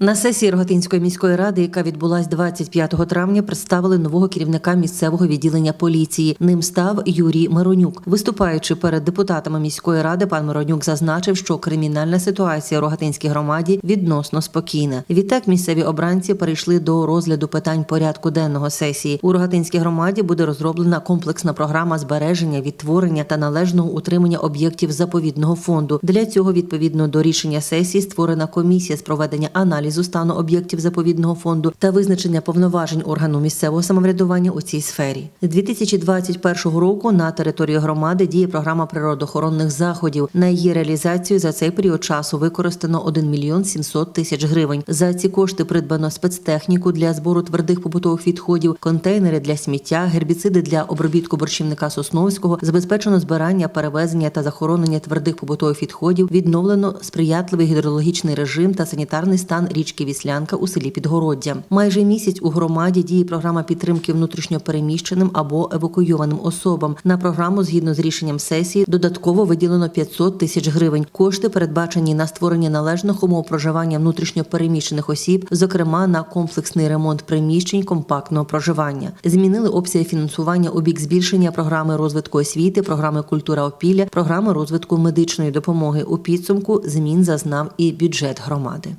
На сесії Рогатинської міської ради, яка відбулась 25 травня, представили нового керівника місцевого відділення поліції. Ним став Юрій Миронюк. Виступаючи перед депутатами міської ради, пан Миронюк зазначив, що кримінальна ситуація у Рогатинській громаді відносно спокійна. Відтак місцеві обранці перейшли до розгляду питань порядку денного сесії. У Рогатинській громаді буде розроблена комплексна програма збереження, відтворення та належного утримання об'єктів заповідного фонду. Для цього відповідно до рішення сесії створена комісія з проведення аналізу стану об'єктів заповідного фонду та визначення повноважень органу місцевого самоврядування у цій сфері. З 2021 року на території громади діє програма природоохоронних заходів. На її реалізацію за цей період часу використано 1 мільйон 700 тисяч гривень. За ці кошти придбано спецтехніку для збору твердих побутових відходів, контейнери для сміття, гербіциди для обробітку борщівника Сосновського, забезпечено збирання, перевезення та захоронення твердих побутових відходів, відновлено сприятливий гідрологічний режим та санітарний стан річки Віслянка у селі Підгороддя. Майже місяць у громаді діє програма підтримки внутрішньопереміщеним або евакуйованим особам. На програму, згідно з рішенням сесії, додатково виділено 500 тисяч гривень. Кошти передбачені на створення належних умов проживання внутрішньопереміщених осіб, зокрема на комплексний ремонт приміщень компактного проживання. Змінили обсяги фінансування у бік збільшення програми розвитку освіти, програми культура опілля, програми розвитку медичної допомоги. У підсумку змін зазнав і бюджет громади.